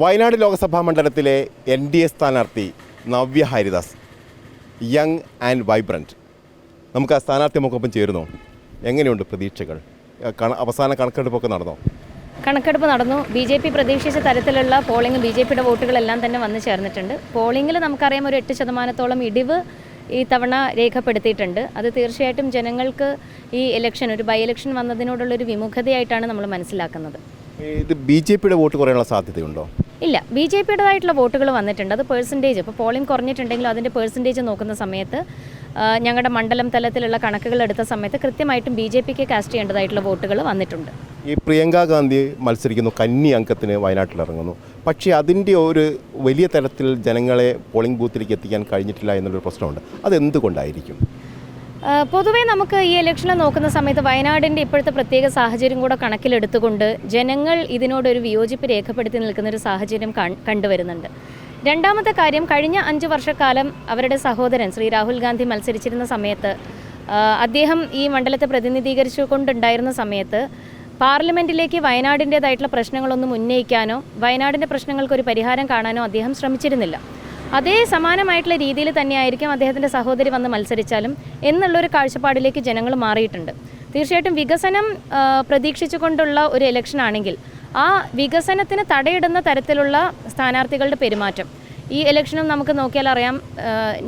വയനാട് ലോക്സഭാ മണ്ഡലത്തിലെ N D A സ്ഥാനാർത്ഥി Navya Haridas young and vibrant നമുക്ക് ആ സ്ഥാനാർത്ഥി നമുക്കൊപ്പം ചേരുന്നു. എങ്ങനെയുണ്ട് പ്രതീക്ഷകൾ? അവസാന കണക്കെടുപ്പൊക്കെ നടന്നോ? കണക്കെടുപ്പ് നടന്നു. ബി ജെ പി പ്രതീക്ഷിച്ച തരത്തിലുള്ള പോളിംഗ് ബി ജെ പിയുടെ വോട്ടുകളെല്ലാം തന്നെ വന്നു ചേർന്നിട്ടുണ്ട്. പോളിംഗിൽ നമുക്കറിയാം ഒരു എട്ട് ശതമാനത്തോളം ഇടിവ് ഈ തവണ രേഖപ്പെടുത്തിയിട്ടുണ്ട്. അത് തീർച്ചയായിട്ടും ജനങ്ങൾക്ക് ഈ ഇലക്ഷൻ ഒരു ബൈ ഇലക്ഷൻ വന്നതിനോടുള്ളൊരു വിമുഖതയായിട്ടാണ് നമ്മൾ മനസ്സിലാക്കുന്നത്. ഇത് ബി ജെ പിയുടെ വോട്ട് കുറയാനുള്ള സാധ്യതയുണ്ടോ? ഇല്ല ബി ജെ പിയുടേതായിട്ടുള്ള വോട്ടുകൾ വന്നിട്ടുണ്ട്. അത് പേഴ്സന്റേജ് ഇപ്പോൾ പോളിംഗ് കുറഞ്ഞിട്ടുണ്ടെങ്കിലും അതിന്റെ പേഴ്സന്റേജ് നോക്കുന്ന സമയത്ത് ഞങ്ങളുടെ മണ്ഡലം തലത്തിലുള്ള കണക്കുകൾ എടുത്ത സമയത്ത് കൃത്യമായിട്ടും ബി ജെ പിക്ക് കാസ്റ്റ് ചെയ്യേണ്ടതായിട്ടുള്ള വോട്ടുകൾ വന്നിട്ടുണ്ട്. ഈ പ്രിയങ്ക ഗാന്ധി മത്സരിക്കുന്നു കന്നി അംഗത്തിന് വയനാട്ടിൽ ഇറങ്ങുന്നു. പക്ഷേ അതിന്റെ ഒരു വലിയ തരത്തിൽ ജനങ്ങളെ പോളിംഗ് ബൂത്തിലേക്ക് എത്തിക്കാൻ കഴിഞ്ഞിട്ടില്ല എന്നൊരു പ്രശ്നമുണ്ട്. അതെന്തുകൊണ്ടായിരിക്കും? പൊതുവേ നമുക്ക് ഈ ഇലക്ഷനെ നോക്കുന്ന സമയത്ത് വയനാടിന്റെ ഇപ്പോഴത്തെ പ്രത്യേക സാഹചര്യം കൂടെ കണക്കിലെടുത്തുകൊണ്ട് ജനങ്ങൾ ഇതിനോടൊരു വിയോജിപ്പ് രേഖപ്പെടുത്തി നിൽക്കുന്ന ഒരു സാഹചര്യം കണ്ടുവരുന്നുണ്ട്. രണ്ടാമത്തെ കാര്യം കഴിഞ്ഞ അഞ്ച് വർഷക്കാലം അവരുടെ സഹോദരൻ ശ്രീ രാഹുൽ ഗാന്ധി മത്സരിച്ചിരുന്ന സമയത്ത് അദ്ദേഹം ഈ മണ്ഡലത്തെ പ്രതിനിധീകരിച്ചുകൊണ്ടുണ്ടായിരുന്ന സമയത്ത് പാർലമെന്റിലേക്ക് വയനാടിന്റേതായിട്ടുള്ള പ്രശ്നങ്ങളൊന്നും ഉന്നയിക്കാനോ വയനാടിന്റെ പ്രശ്നങ്ങൾക്ക് ഒരു പരിഹാരം കാണാനോ അദ്ദേഹം ശ്രമിച്ചിരുന്നില്ല. അതേ സമാനമായിട്ടുള്ള രീതിയിൽ തന്നെയായിരിക്കും അദ്ദേഹത്തിന്റെ സഹോദരി വന്ന് മത്സരിച്ചാലും എന്നുള്ളൊരു കാഴ്ചപ്പാടിലേക്ക് ജനങ്ങൾ മാറിയിട്ടുണ്ട്. തീർച്ചയായിട്ടും വികസനം പ്രതീക്ഷിച്ചുകൊണ്ടുള്ള ഒരു ഇലക്ഷൻ ആണെങ്കിൽ ആ വികസനത്തിന് തടയിടുന്ന തരത്തിലുള്ള സ്ഥാനാർത്ഥികളുടെ പെരുമാറ്റം. ഈ ഇലക്ഷനും നമുക്ക് നോക്കിയാൽ അറിയാം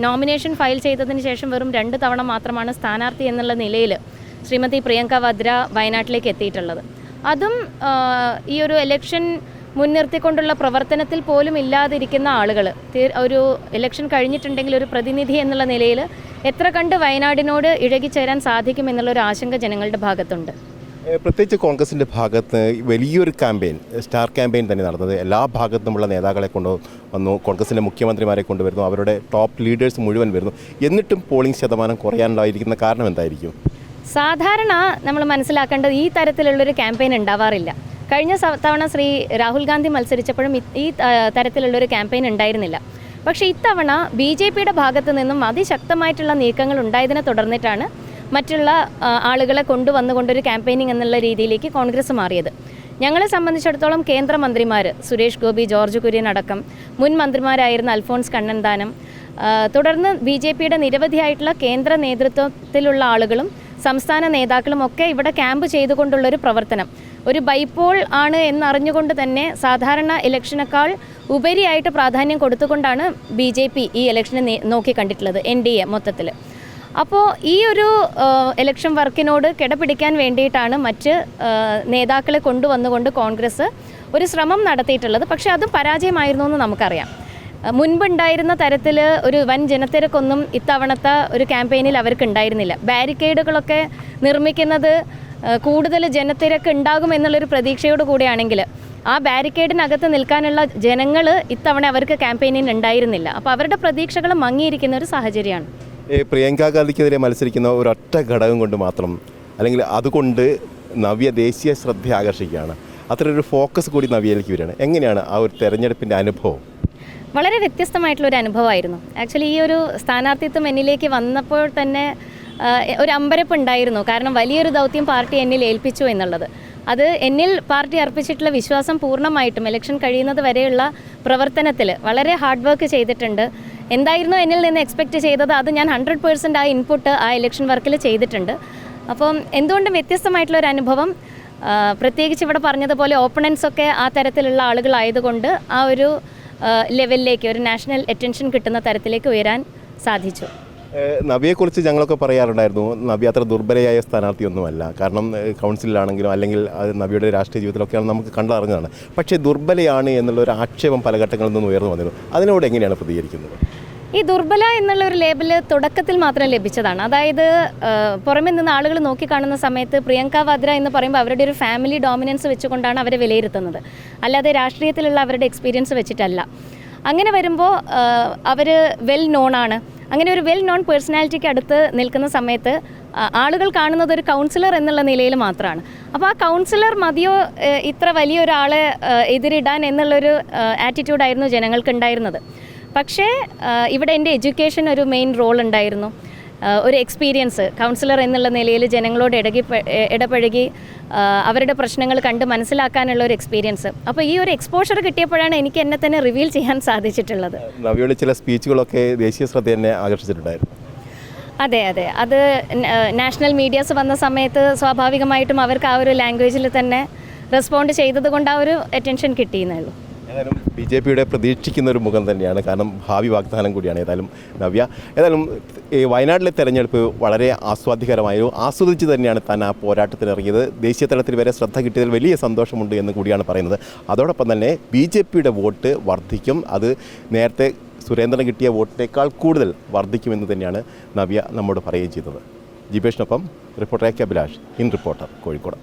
നോമിനേഷൻ ഫയൽ ചെയ്തതിന് ശേഷം വെറും രണ്ട് തവണ മാത്രമാണ് സ്ഥാനാർത്ഥി എന്നുള്ള നിലയിൽ ശ്രീമതി പ്രിയങ്ക വദ്ര വയനാട്ടിലേക്ക് എത്തിയിട്ടുള്ളത്. അതും ഈ ഒരു ഇലക്ഷൻ മുൻനിർത്തിക്കൊണ്ടുള്ള പ്രവർത്തനത്തിൽ പോലും ഇല്ലാതിരിക്കുന്ന ആളുകൾ ഒരു ഇലക്ഷൻ കഴിഞ്ഞിട്ടുണ്ടെങ്കിൽ ഒരു പ്രതിനിധി എന്നുള്ള നിലയിൽ എത്ര കണ്ട് വയനാടിനോട് ഇഴകിച്ചേരാൻ സാധിക്കും എന്നുള്ള ഒരു ആശങ്ക ജനങ്ങളുടെ ഭാഗത്തുണ്ട്. പ്രത്യേകിച്ച് കോൺഗ്രസിന്റെ ഭാഗത്ത് വലിയൊരു ക്യാമ്പയിൻ സ്റ്റാർ ക്യാമ്പയിൻ തന്നെ നടന്നത്. എല്ലാ ഭാഗത്തുമുള്ള നേതാക്കളെ കൊണ്ട് വന്നു കോൺഗ്രസിന്റെ മുഖ്യമന്ത്രിമാരെ കൊണ്ടുവരുന്നു അവരുടെ ടോപ്പ് ലീഡേഴ്സ് മുഴുവൻ വരുന്നു. എന്നിട്ടും പോളിംഗ് ശതമാനം കുറയാനുണ്ടായിരിക്കുന്ന കാരണം എന്തായിരിക്കും? സാധാരണ നമ്മൾ മനസ്സിലാക്കേണ്ടത് ഈ തരത്തിലുള്ളൊരു ക്യാമ്പയിൻ ഉണ്ടാവാറില്ല. കഴിഞ്ഞ തവണ ശ്രീ രാഹുൽ ഗാന്ധി മത്സരിച്ചപ്പോഴും ഈ- തരത്തിലുള്ളൊരു ക്യാമ്പയിൻ ഉണ്ടായിരുന്നില്ല. പക്ഷേ ഇത്തവണ ബി ജെ പിയുടെ ഭാഗത്ത് നിന്നും അതിശക്തമായിട്ടുള്ള നീക്കങ്ങൾ ഉണ്ടായതിനെ തുടർന്നിട്ടാണ് മറ്റുള്ള ആളുകളെ കൊണ്ടുവന്നുകൊണ്ടൊരു ക്യാമ്പയിനിങ് എന്നുള്ള രീതിയിലേക്ക് കോൺഗ്രസ് മാറിയത്. ഞങ്ങളെ സംബന്ധിച്ചിടത്തോളം കേന്ദ്രമന്ത്രിമാർ സുരേഷ് ഗോപി ജോർജ് കുര്യൻ അടക്കം മുൻ മന്ത്രിമാരായിരുന്ന അൽഫോൺസ് കണ്ണന്താനം തുടർന്ന് ബി ജെ പിയുടെ നിരവധിയായിട്ടുള്ള കേന്ദ്ര നേതൃത്വത്തിലുള്ള ആളുകളും സംസ്ഥാന നേതാക്കളും ഒക്കെ ഇവിടെ ക്യാമ്പ് ചെയ്തുകൊണ്ടുള്ളൊരു പ്രവർത്തനം. ഒരു ബൈപോൾ ആണ് എന്നറിഞ്ഞുകൊണ്ട് തന്നെ സാധാരണ ഇലക്ഷനേക്കാൾ ഉപരിയായിട്ട് പ്രാധാന്യം കൊടുത്തുകൊണ്ടാണ് ബി ജെ പി ഈ ഇലക്ഷനെ നോക്കി നോക്കിക്കണ്ടിട്ടുള്ളത് എൻ ഡി എ മൊത്തത്തിൽ. അപ്പോൾ ഈ ഒരു ഇലക്ഷൻ വർക്കിനോട് കിടപിടിക്കാൻ വേണ്ടിയിട്ടാണ് മറ്റ് നേതാക്കളെ കൊണ്ടുവന്നുകൊണ്ട് കോൺഗ്രസ് ഒരു ശ്രമം നടത്തിയിട്ടുള്ളത്. പക്ഷേ അതും പരാജയമായിരുന്നു എന്ന് നമുക്കറിയാം. മുൻപുണ്ടായിരുന്ന തരത്തിൽ ഒരു വൻ ജനത്തിരക്കൊന്നും ഇത്തവണത്തെ ഒരു ക്യാമ്പയിനിൽ അവർക്ക് ഉണ്ടായിരുന്നില്ല ബാരിക്കേഡുകളൊക്കെ നിർമ്മിക്കുന്നത് കൂടുതൽ ജനത്തിരക്ക് ഉണ്ടാകും എന്നുള്ളൊരു പ്രതീക്ഷയോട് കൂടിയാണെങ്കിൽ ആ ബാരിക്കേഡിനകത്ത് നിൽക്കാനുള്ള ജനങ്ങൾ ഇത്തവണ അവർക്ക് ക്യാമ്പയിനിൽ ഉണ്ടായിരുന്നില്ല. അപ്പോൾ അവരുടെ പ്രതീക്ഷകൾ മങ്ങിയിരിക്കുന്ന ഒരു സാഹചര്യമാണ്. പ്രിയങ്ക ഗാന്ധിക്കെതിരെ മത്സരിക്കുന്ന ഒരൊറ്റ ഘടകം കൊണ്ട് മാത്രം അല്ലെങ്കിൽ അതുകൊണ്ട് നവ്യ ദേശീയ ശ്രദ്ധ ആകർഷിക്കുകയാണ്. അത്രയൊരു ഫോക്കസ് കൂടി നവ്യയിലേക്ക് വരികയാണ്. എങ്ങനെയാണ് ആ ഒരു തെരഞ്ഞെടുപ്പിന്റെ അനുഭവം? വളരെ വ്യത്യസ്തമായിട്ടുള്ള ഒരു അനുഭവമായിരുന്നു. ആക്ച്വലി ഈ ഒരു സ്ഥാനാർത്ഥിത്വം എന്നിലേക്ക് വന്നപ്പോൾ തന്നെ ഒരു അമ്പരപ്പ് ഉണ്ടായിരുന്നു. കാരണം വലിയൊരു ദൗത്യം പാർട്ടി എന്നിൽ ഏൽപ്പിച്ചു എന്നുള്ളത്. അത് എന്നിൽ പാർട്ടി അർപ്പിച്ചിട്ടുള്ള വിശ്വാസം പൂർണമായിട്ടും ഇലക്ഷൻ കഴിയുന്നത് വരെയുള്ള പ്രവർത്തനത്തിൽ വളരെ ഹാർഡ് വർക്ക് ചെയ്തിട്ടുണ്ട്. എന്തായിരുന്നു എന്നിൽ നിന്ന് എക്സ്പെക്റ്റ് ചെയ്തത്? അത് ഞാൻ ഹൺഡ്രഡ് പേഴ്സന്റ് ആ ഇൻപുട്ട് ആ ഇലക്ഷൻ വർക്കിൽ ചെയ്തിട്ടുണ്ട്. അപ്പം എന്തുകൊണ്ടും വ്യത്യസ്തമായിട്ടുള്ള ഒരു അനുഭവം. പ്രത്യേകിച്ച് ഇവിടെ പറഞ്ഞതുപോലെ ഓപ്പണൻസ് ഒക്കെ ആ തരത്തിലുള്ള ആളുകളായതുകൊണ്ട് ആ ഒരു ലെവലിലേക്ക് ഒരു നാഷണൽ അറ്റൻഷൻ കിട്ടുന്ന തരത്തിലേക്ക് ഉയരാൻ സാധിച്ചു. നബിയെക്കുറിച്ച് ഞങ്ങളൊക്കെ പറയാറുണ്ടായിരുന്നു നബി അത്ര ദുർബലയായ സ്ഥാനാർത്ഥിയൊന്നുമല്ല. കാരണം കൗൺസിലാണെങ്കിലും അല്ലെങ്കിൽ നവ്യയുടെ രാഷ്ട്രീയ ജീവിതത്തിലൊക്കെയാണ് നമുക്ക് കണ്ടറിഞ്ഞതാണ്. പക്ഷേ ദുർബലയാണ് എന്നുള്ള ഒരു ആക്ഷേപം പല ഘട്ടങ്ങളിൽ നിന്നും ഉയർന്നു വന്നിരുന്നു. അതിനോട് എങ്ങനെയാണ് പ്രതികരിക്കുന്നത്? ഈ ദുർബല എന്നുള്ള ഒരു ലേബൽ തുടക്കത്തിൽ മാത്രം ലഭിച്ചതാണ്. അതായത് പുറമെ നിന്ന് ആളുകൾ നോക്കിക്കാണുന്ന സമയത്ത് പ്രിയങ്ക വദ്ര എന്ന് പറയുമ്പോൾ അവരുടെ ഒരു ഫാമിലി ഡോമിനൻസ് വെച്ചുകൊണ്ടാണ് അവരെ വിലയിരുത്തുന്നത്. അല്ലാതെ രാഷ്ട്രീയത്തിലുള്ള അവരുടെ എക്സ്പീരിയൻസ് വെച്ചിട്ടല്ല. അങ്ങനെ വരുമ്പോൾ അവർ വെൽ നോൺ ആണ്. അങ്ങനെ ഒരു വെൽ നോൺ പേഴ്സണാലിറ്റിക്ക് അടുത്ത് നിൽക്കുന്ന സമയത്ത് ആളുകൾ കാണുന്നത് ഒരു കൗൺസിലർ എന്നുള്ള നിലയിൽ മാത്രമാണ്. അപ്പോൾ ആ കൗൺസിലർ മതിയോ ഇത്ര വലിയൊരാളെ ഒരാളെ എതിരിടാൻ എന്നുള്ളൊരു ആറ്റിറ്റ്യൂഡായിരുന്നു ജനങ്ങൾക്ക് ഉണ്ടായിരുന്നത് പക്ഷേ ഇവിടെ എന്റെ എഡ്യൂക്കേഷൻ ഒരു മെയിൻ റോൾ ഉണ്ടായിരുന്നു. ഒരു എക്സ്പീരിയൻസ് കൗൺസിലർ എന്നുള്ള നിലയിൽ ജനങ്ങളോട് ഇടകി ഇടപഴകി അവരുടെ പ്രശ്നങ്ങൾ കണ്ട് മനസ്സിലാക്കാനുള്ള ഒരു എക്സ്പീരിയൻസ്. അപ്പോൾ ഈ ഒരു എക്സ്പോഷർ കിട്ടിയപ്പോഴാണ് എനിക്ക് എന്നെ തന്നെ റിവീൽ ചെയ്യാൻ സാധിച്ചിട്ടുള്ളത്. നവിയുടെ ചില സ്പീച്ചുകളൊക്കെ ദേശീയ ശ്രദ്ധ തന്നെ ആകർഷിച്ചിട്ടുണ്ടായിരുന്നു. അതെ അതെ. അത് നാഷണൽ മീഡിയാസ് വന്ന സമയത്ത് സ്വാഭാവികമായിട്ടും അവർക്ക് ആ ഒരു ലാംഗ്വേജിൽ തന്നെ റെസ്പോണ്ട് ചെയ്തത് കൊണ്ട് ആ ഒരു അറ്റൻഷൻ കിട്ടിയെന്നേ ഉള്ളൂ. ഏതായാലും ബി ജെ പിയുടെ പ്രതീക്ഷിക്കുന്ന ഒരു മുഖം തന്നെയാണ്. കാരണം ഭാവി വാഗ്ദാനം കൂടിയാണ് ഏതായാലും നവ്യ. ഏതായാലും ഈ വയനാട്ടിലെ തെരഞ്ഞെടുപ്പ് വളരെ ആസ്വാദ്യകരമായോ ആസ്വദിച്ച് തന്നെയാണ് താൻ ആ പോരാട്ടത്തിന് ഇറങ്ങിയത് ദേശീയ തലത്തിൽ വരെ ശ്രദ്ധ കിട്ടിയതിൽ വലിയ സന്തോഷമുണ്ട് എന്ന് കൂടിയാണ് പറയുന്നത്. അതോടൊപ്പം തന്നെ ബി ജെ പിയുടെ വോട്ട് വർദ്ധിക്കും. അത് നേരത്തെ സുരേന്ദ്രൻ കിട്ടിയ വോട്ടിനേക്കാൾ കൂടുതൽ വർദ്ധിക്കുമെന്ന് തന്നെയാണ് നവ്യ നമ്മോട് പറയുകയും ചെയ്തത്. ജിബേഷിനൊപ്പം reporter A K Abhilash. In reporter Kozhikode.